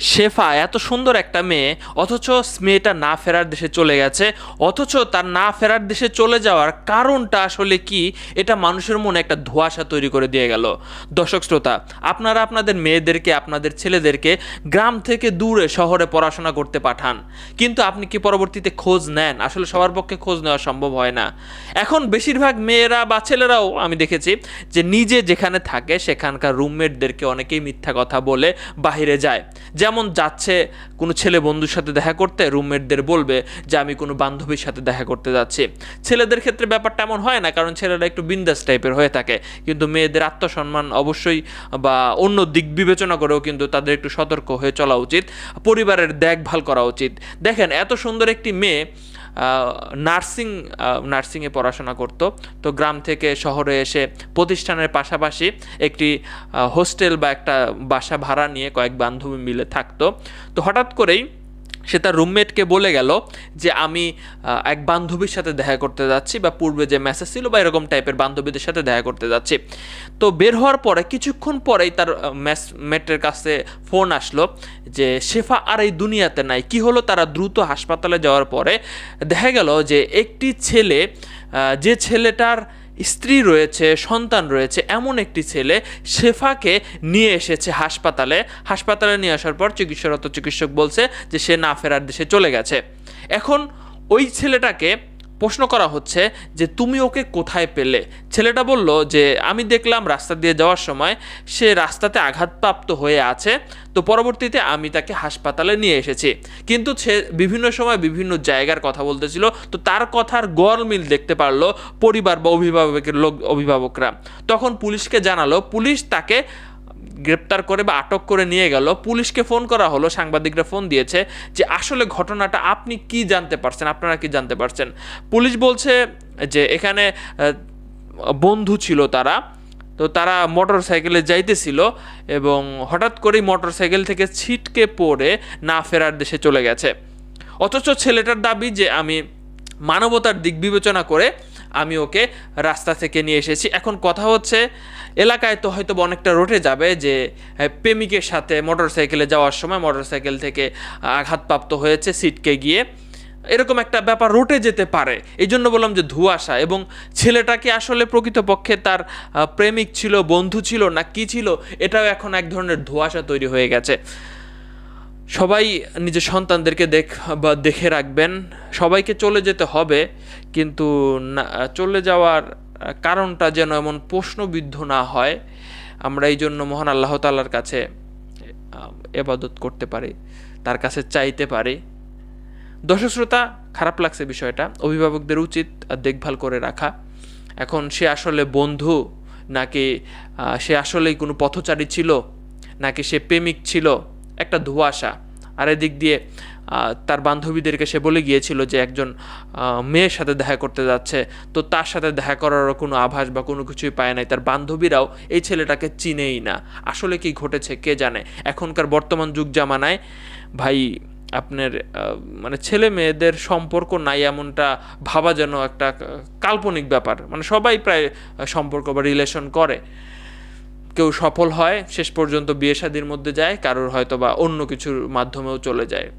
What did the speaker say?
শেফা এত সুন্দর একটা মেয়ে, অথচ মেয়েটা না ফেরার দেশে চলে গেছে, অথচ তার না ফেরার দেশে চলে যাওয়ার কারণটা আসলে কি, এটা মানুষের মনে একটা ধোঁয়াশা তৈরি করে দিয়ে গেল। দর্শক শ্রোতা, আপনারা আপনাদের মেয়েদেরকে, আপনাদের ছেলেদেরকে গ্রাম থেকে দূরে শহরে পড়াশোনা করতে পাঠান। কিন্তু আপনি কি পরবর্তীতে খোঁজ নেন? আসলে সবার পক্ষে খোঁজ নেওয়া সম্ভব হয় না। এখন বেশিরভাগ মেয়েরা বা ছেলেরাও আমি দেখেছি যে নিজে যেখানে থাকে, সেখানকার রুমমেটদেরকে অনেকেই মিথ্যা কথা বলে বাহিরে যায়। যেমন যাচ্ছে কোনো ছেলে বন্ধুর সাথে দেখা করতে? রুমমেটদের বলবে যে, আমি কোনো বান্ধবীর সাথে দেখা করতে যাচ্ছি। ছেলেদের ক্ষেত্রে ব্যাপারটা এমন হয় না, কারণ ছেলেরা একটু বিন্দাস টাইপের হয়ে থাকে। কিন্তু মেয়েদের আত্মসম্মান অবশ্যই বা অন্য দিক বিবেচনা করেও কিন্তু তাদের একটু সতর্ক হয়ে চলা উচিত। পরিবারের দেখভাল করা উচিত। দেখেন, এত সুন্দর একটি মেয়ে নার্সিং নার্সিংয়ে পড়াশোনা করত। তো গ্রাম থেকে শহরে এসে প্রতিষ্ঠানের পাশাপাশি একটি হোস্টেল বা একটা বাসা ভাড়া নিয়ে কয়েক বান্ধবী মিলে থাকতো। তো হঠাৎ করেই সে তার রুমমেটকে বলে গেল যে আমি এক বান্ধবীর সাথে দেখা করতে যাচ্ছি বা পূর্বে যে মেসেজ ছিল বা এরকম টাইপের বান্ধবীদের সাথে দেখা করতে যাচ্ছি। তো বের হওয়ার পরে, কিছুক্ষণ পরেই তার মেটের কাছে ফোন আসলো যে, শেফা আর এই দুনিয়াতে নাই। কি হলো? তারা দ্রুত হাসপাতালে যাওয়ার পরে দেখা গেল যে, একটি ছেলে যে ছেলেটার স্ত্রী রয়েছে, সন্তান রয়েছে, এমন একটি ছেলে শেফাকে নিয়ে এসেছে হাসপাতালে। হাসপাতালে নিয়ে আসার পর চিকিৎসারত চিকিৎসক বলছে যে সে না ফেরার দেশে চলে গেছে। এখন ওই ছেলেটাকে প্রশ্ন করা হচ্ছে যে, তুমি ওকে কোথায় পেলে? ছেলেটা বলল যে, আমি দেখলাম রাস্তা দিয়ে যাওয়ার সময় সে রাস্তাতে আঘাতপ্রাপ্ত হয়ে আছে, তো পরবর্তীতে আমি তাকে হাসপাতালে নিয়ে এসেছি। কিন্তু সে বিভিন্ন সময় বিভিন্ন জায়গার কথা বলতেছিল, তো তার কথার গড় মিল দেখতে পারল পরিবার বা অভিভাবকের লোক, অভিভাবকরা। তখন পুলিশকে জানালো, পুলিশ তাকে গ্রেপ্তার করে বা আটক করে নিয়ে গেল। পুলিশকে ফোন করা হলো, সাংবাদিকরা ফোন দিয়েছে যে আসলে ঘটনাটা আপনি কি জানতে পারছেন, আপনারা কি জানতে পারছেন? পুলিশ বলছে যে এখানে বন্ধু ছিল তারা, তো তারা মোটর সাইকেলে যাইতেছিল এবং হঠাৎ করেই মোটর সাইকেল থেকে ছিটকে পড়ে না ফেরার দেশে চলে গেছে। অথচ ছেলেটার দাবি যে আমি মানবতার দিক বিবেচনা করে আমি ওকে রাস্তা থেকে নিয়ে এসেছি। এখন কথা হচ্ছে, এলাকায় তো হয়তো অনেকটা রটে যাবে যে প্রেমিকের সাথে মোটরসাইকেলে যাওয়ার সময় মোটরসাইকেল থেকে আঘাতপ্রাপ্ত হয়েছে সিটকে গিয়ে। এরকম একটা ব্যাপার রটে যেতে পারে। এই জন্য বললাম যে ধুয়াশা এবং ছেলেটাকে আসলে প্রকৃতপক্ষে তার প্রেমিক ছিল, বন্ধু ছিল না কি ছিল, এটাও এখন এক ধরনের ধোঁয়াশা তৈরি হয়ে গেছে। সবাই নিজের সন্তানদেরকে দেখ বা দেখে রাখবেন। সবাইকে চলে যেতে হবে, কিন্তু না, চলে যাওয়ার কারণটা যেন এমন প্রশ্নবিদ্ধ না হয়। আমরা এই জন্য মহান আল্লাহ তাল্লার কাছে এবাদত করতে পারি, তার কাছে চাইতে পারি। দর্শক শ্রোতা খারাপ লাগছে বিষয়টা। অভিভাবকদের উচিত দেখভাল করে রাখা। এখন সে আসলে বন্ধু, নাকি সে আসলেই কোনো পথচারী ছিল, নাকি সে প্রেমিক ছিল একটা ধোঁয়াশা আর এদিক দিয়ে তার বান্ধবীদেরকে সে বলে গিয়েছিল যে একজন মেয়ের সাথে দেখা করতে যাচ্ছে। তো তার সাথে দেখা করারও কোনো আভাস বা কোনো কিছুই পায় নাই। তার বান্ধবীরাও এই ছেলেটাকে চিনেই না। আসলে কি ঘটেছে কে জানে? এখনকার বর্তমান যুগ জামানায়, ভাই, আপনার মানে ছেলে মেয়েদের সম্পর্ক নাই এমনটা ভাবা যেন একটা কাল্পনিক ব্যাপার। মানে সবাই প্রায় সম্পর্ক বা রিলেশন করে। কেউ সফল হয়, শেষ পর্যন্ত বিয়ে শাদির মধ্যে যায়, কারোর হয়তো বা অন্য কিছুর মাধ্যমেও চলে যায়।